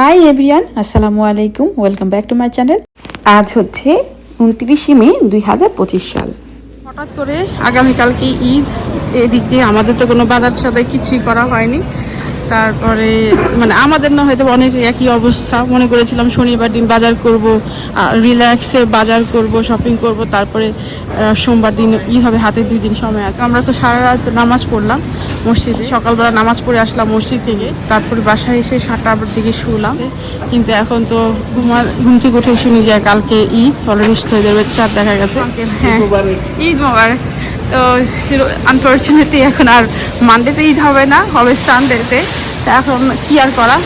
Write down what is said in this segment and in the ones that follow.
High everyone আসসালামু আলাইকুম welcome back to my channel আজ হচ্ছে উনত্রিশে মে দুই হাজার পঁচিশ সাল। হঠাৎ করে আগামীকালকে ঈদ, এদিক দিয়ে আমাদের তো কোনো বাজার সাথে কিছুই করা হয়নি। তারপরে মানে আমাদের না হয়তো অনেক একই অবস্থা। মনে করেছিলাম শনিবার দিন বাজার করব রিল্যাক্সে বাজার করব শপিং করব তারপরে সোমবার দিন ঈদ হবে হাতে দুই দিন সময় আছে। আমরা তো সারা রাত নামাজ পড়লাম মসজিদে। সকালবেলা নামাজ পড়ে আসলাম মসজিদ থেকে তারপরে বাসায় এসে সাতটার দিকে শুলাম। কিন্তু এখন তো ঘুমা ঘুম থেকে উঠে শুনি যে কালকে ঈদ অলরেডি হয়ে যাবে চার দেখা গেছে। হ্যাঁ ঈদ মোবারক। তো আনফর্চুনেটলি এখন আর মানডেতে ঈদ হবে না, হবে সানডেতে তা এখন কি আর করা?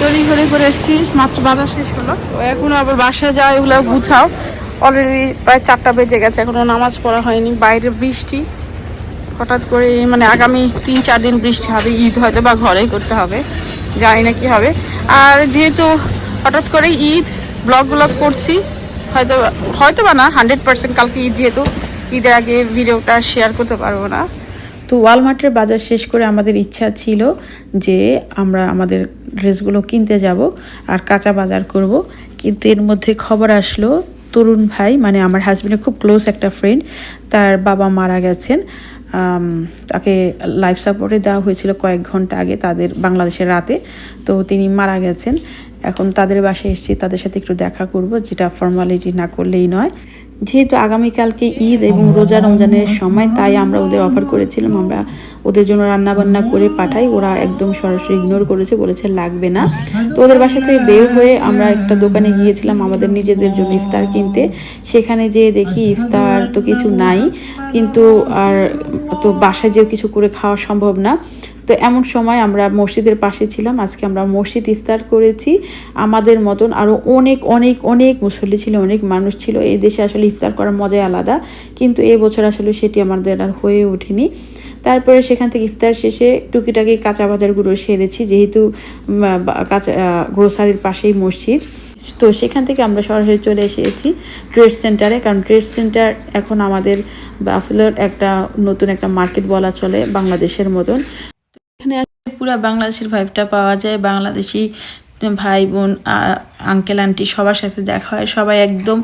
তৈরি করে করে এসেছি, মাত্র বাজার শেষ হলো। তো এখন আবার বাসায় যাওয়া, এগুলো গুছাও। অলরেডি প্রায় চারটা বেজে গেছে এখনও নামাজ পড়া হয়নি, বাইরে বৃষ্টি। হঠাৎ করে মানে আগামী তিন চার দিন বৃষ্টি হবে, ঈদ হয়তো বা ঘরেই করতে হবে, জানি না কি হবে। আর যেহেতু হঠাৎ করে ঈদ ব্লগ ব্লগ করছি, হয়তো হয়তো বা না হান্ড্রেড পার্সেন্ট কালকে ঈদ যেহেতু ঈদের আগে ভিডিওটা শেয়ার করতে পারব না। তো ওয়ালমার্টের বাজার শেষ করে আমাদের ইচ্ছা ছিল যে আমরা আমাদের ড্রেসগুলো কিনতে যাব আর কাঁচা বাজার করব। কিন্তু এর মধ্যে খবর আসলো, তরুণ ভাই মানে আমার হাজবেন্ডের খুব ক্লোজ একটা ফ্রেন্ড তার বাবা মারা গেছেন। তাকে লাইফ সাপোর্টে দেওয়া হয়েছিল কয়েক ঘণ্টা আগে তাদের বাংলাদেশের রাতে। তো তিনি মারা গেছেন। এখন তাদের বাসায় এসেছি, তাদের সাথে একটু দেখা করব, যেটা ফর্মালিটি না করলেই নয়। যেহেতু আগামীকালকে ঈদ এবং রোজা রমজানের সময়, তাই আমরা ওদের অফার করেছিলাম। আমরা ওদের জন্য রান্না বান্না করে পাঠাই। ওরা একদম সরাসরি ইগনোর করেছে, বলেছে লাগবে না। তো ওদের বাসা থেকে বের হয়ে আমরা একটা দোকানে গিয়েছিলাম আমাদের নিজেদের জন্য ইফতার কিনতে। সেখানে যেয়ে দেখি ইফতার তো কিছু নাই। কিন্তু আর তো বাসায় যেও কিছু করে খাওয়া সম্ভব না। তো এমন সময় আমরা মসজিদের পাশে ছিলাম। আজকে আমরা মসজিদ ইফতার করেছি। আমাদের মতন আরও অনেক অনেক অনেক মুসল্লি ছিল, অনেক মানুষ ছিল। এই দেশে আসলে ইফতার করার মজাই আলাদা। কিন্তু বছর আসলে সেটি আমাদের আর হয়ে ওঠেনি। তারপরে সেখান থেকে ইফতার শেষে টুকিটাকি কাঁচা বাজারগুলো সেরেছি, যেহেতু কাঁচা গ্রোসারির পাশেই মসজিদ। তো সেখান থেকে আমরা সরাসরি চলে এসেছি ট্রেড সেন্টারে। কারণ ট্রেড সেন্টার এখন আমাদের বাফেলোর একটা নতুন একটা মার্কেট বলা চলে, বাংলাদেশের মতন। এখানে পুরো বাংলাদেশের ভাইবটা পাওয়া যায়। বাংলাদেশি ভাই, বোন আঙ্কেল আন্টি সবার সাথে দেখা হয়। সবাই একদম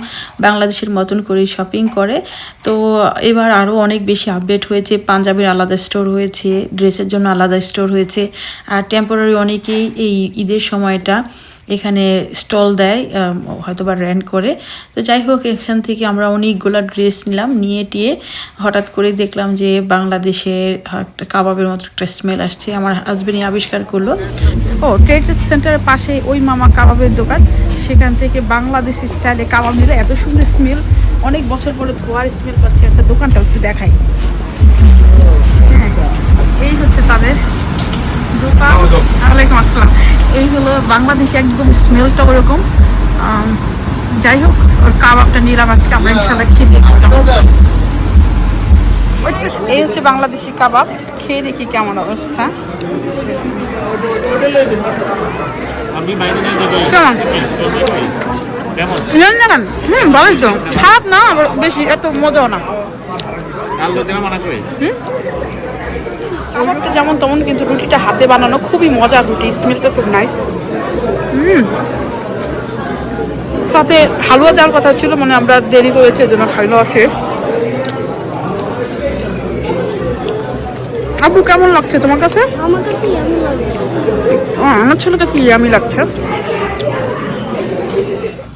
বাংলাদেশের মতন করে শপিং করে। তো এবার আরও অনেক বেশি আপডেট হয়েছে। পাঞ্জাবের আলাদা স্টোর হয়েছে ড্রেসের জন্য আলাদা স্টোর হয়েছে। আর টেম্পোরারি অনেকেই এই ঈদের সময়টা এখানে স্টল দেয় হয়তো বা র্যান্ড করে। তো যাই হোক এখান থেকে আমরা অনেকগুলো ড্রেস নিলাম নিয়ে টিয়ে হঠাৎ করে দেখলাম যে বাংলাদেশের একটা কাবাবের মতো একটা স্মেল আসছে। আমার হাজবেন্ডই আবিষ্কার করল। ও ট্রেড সেন্টারের পাশে ওই মামা কাবাবের দোকান। সেখান থেকে বাংলাদেশি স্টাইলে কাবাব নিলে। এত সুন্দর স্মেল অনেক বছর পরে ধোয়ার স্মেল পাচ্ছি। আচ্ছা দোকানটা একটু দেখাই। হ্যাঁ, এই হচ্ছে তাদের দোকান ওয়ালাইকুম আসসালাম এই হলো বাংলাদেশে একদম স্মেলটা ওরকম। যাই হোক ওর কাবাবটা নিলাম আজকে আমরা ইনশাল্লাহ খেয়ে দেখি এই হচ্ছে বাংলাদেশি কাবাব। খেয়ে দেখি কেমন অবস্থা। কেমন? না হুম ভালোই তো। খারাপ না বেশি এত মজাও না। মানা করি। আমারটা যেমন তেমন কিন্তু রুটিটা হাতে বানানো খুবই মজার রুটি। স্মেলটা খুব নাইস হুম। সাথে হালুয়া দেওয়ার কথা ছিল মানে আমরা দেরি করেছি এই জন্য খাইলো আছে আবু কেমন লাগছে তোমার কাছে? আমার কাছে ইয়ামি আমার ছেলের কাছে ইয়ামি লাগছে।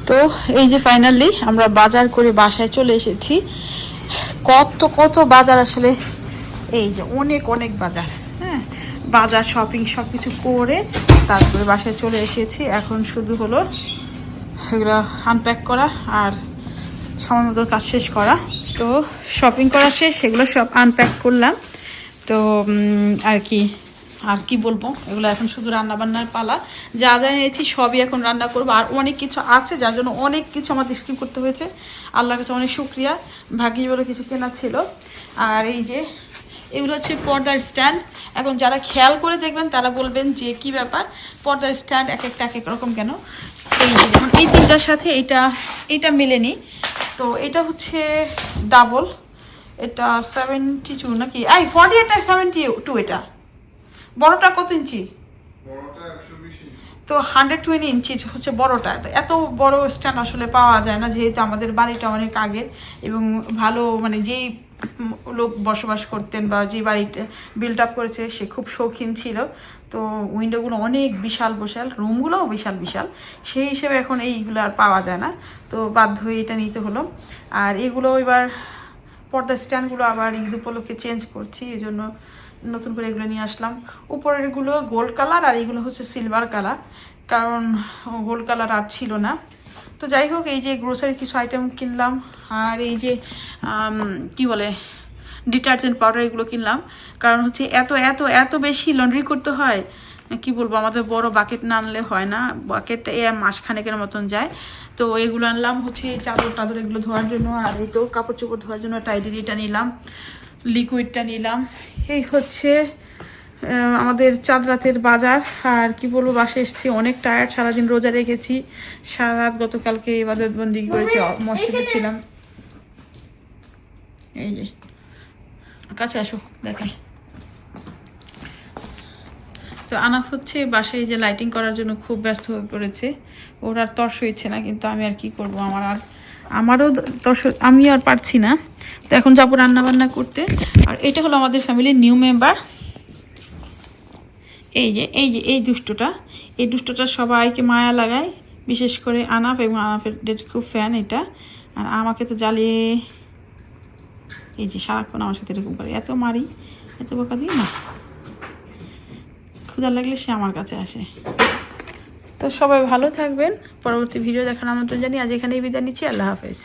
তো এই যে ফাইনালি আমরা বাজার করে বাসায় চলে এসেছি। কত কত বাজার আসলে এই যে অনেক অনেক বাজার। হ্যাঁ বাজার শপিং সব কিছু করে তারপরে বাসায় চলে এসেছি। এখন শুধু হলো এগুলো আনপ্যাক করা আর সময় মতো কাজ শেষ করা। তো শপিং করা শেষ সেগুলো সব আনপ্যাক করলাম। তো আর কি আর কি বলব? এগুলো এখন শুধু রান্না বান্নার পালা। যা যা এনেছি সবই এখন রান্না করব। আর অনেক কিছু আছে, যার জন্য অনেক কিছু আমাদের স্কিপ করতে হয়েছে। আল্লাহর কাছে অনেক শুক্রিয়া। ভাগ্যি বলে কিছু কেনা ছিল। আর এই যে এগুলো হচ্ছে পর্দার স্ট্যান্ড। এখন যারা খেয়াল করে দেখবেন তারা বলবেন যে কি ব্যাপার? পর্দার স্ট্যান্ড এক একটা এক এক রকম কেন? এই যেমন এই তিনটার সাথে এটা এটা মেলেনি। তো এটা হচ্ছে ডাবল। এটা সেভেন্টি টু নাকি? এই ফর্টি এটা সেভেন্টি টু এটা। বড়টা কত ইঞ্চি? তো হান্ড্রেড টোয়েন্টি ইঞ্চি হচ্ছে বড়টা। এত বড় স্ট্যান্ড আসলে পাওয়া যায় না যেহেতু আমাদের বাড়িটা অনেক আগের এবং ভালো মানে যেই লোক বসবাস করতেন বা যে বাড়িটা বিল্ড আপ করেছে, সে খুব শৌখিন ছিল। তো উইন্ডোগুলো অনেক বিশাল বিশাল রুমগুলোও বিশাল বিশাল। সেই হিসেবে এখন এইগুলো আর পাওয়া যায় না। তো বাধ্য হয়ে এটা নিতে হলো। আর এগুলো এবার পর্দা স্ট্যান্ডগুলো আবার ঈদ উপলক্ষে চেঞ্জ করছি এই জন্য নতুন করে এগুলো নিয়ে আসলাম। উপরেরগুলো গোল্ড কালার আর এগুলো হচ্ছে সিলভার কালার কারণ গোল্ড কালার আর ছিল না। তো যাই হোক, এই যে গ্রোসারি কিছু আইটেম কিনলাম, আর এই যে কি বলে ডিটারজেন্ট পাউডার এগুলো কিনলাম। কারণ হচ্ছে এত এত এত বেশি লন্ড্রি করতে হয়, কি বলব, আমাদের বড় বাকেট না আনলে হয় না। বাকেটটা এ মাসখানেকের মতন যায়। তো এগুলো আনলাম, হচ্ছে চাদর টাদর এগুলো ধোয়ার জন্য, আর এই তো কাপড় চোপড় ধোয়ার জন্য টাইডেরিটা নিলাম লিকুইডটা নিলাম। এই হচ্ছে আমাদের চাঁদ রাতের বাজার আর কি বলব বাসে এসেছি অনেক টায়ার্ড সারাদিন রোজা রেখেছি। সারা রাত গতকালকে ইবাদত বন্দি করেছি মসজিদে ছিলাম। এই যে কাছে আসো দেখেন। তো আনাফ হচ্ছে বাসায় এই যে লাইটিং করার জন্য খুব ব্যস্ত হয়ে পড়েছে। ওর আর তর্স হয়েছে না কিন্তু আমি আর কি করব? আমার আর আমারও তর্স আমি আর পারছি না। তো এখন যাব রান্না বান্না করতে। আর এটা হলো আমাদের ফ্যামিলির নিউ মেম্বার এই যে এই যে, এই দুষ্টটা। এই দুষ্টটা সবাইকে মায়া লাগায়, বিশেষ করে আনাফ এবং আনাফের খুব ফ্যান এটা। আর আমাকে তো জ্বালিয়ে, এই যে সারাক্ষণ আমার সাথে এরকম করে। এত মারি, এত বোকা দিই না। ক্ষুধা লাগলে সে আমার কাছে আসে। তো সবাই ভালো থাকবেন। পরবর্তী ভিডিও দেখার আমন্ত্রণ জানি আজ এখানেই বিদায় নিচ্ছি। আল্লাহ হাফেজ।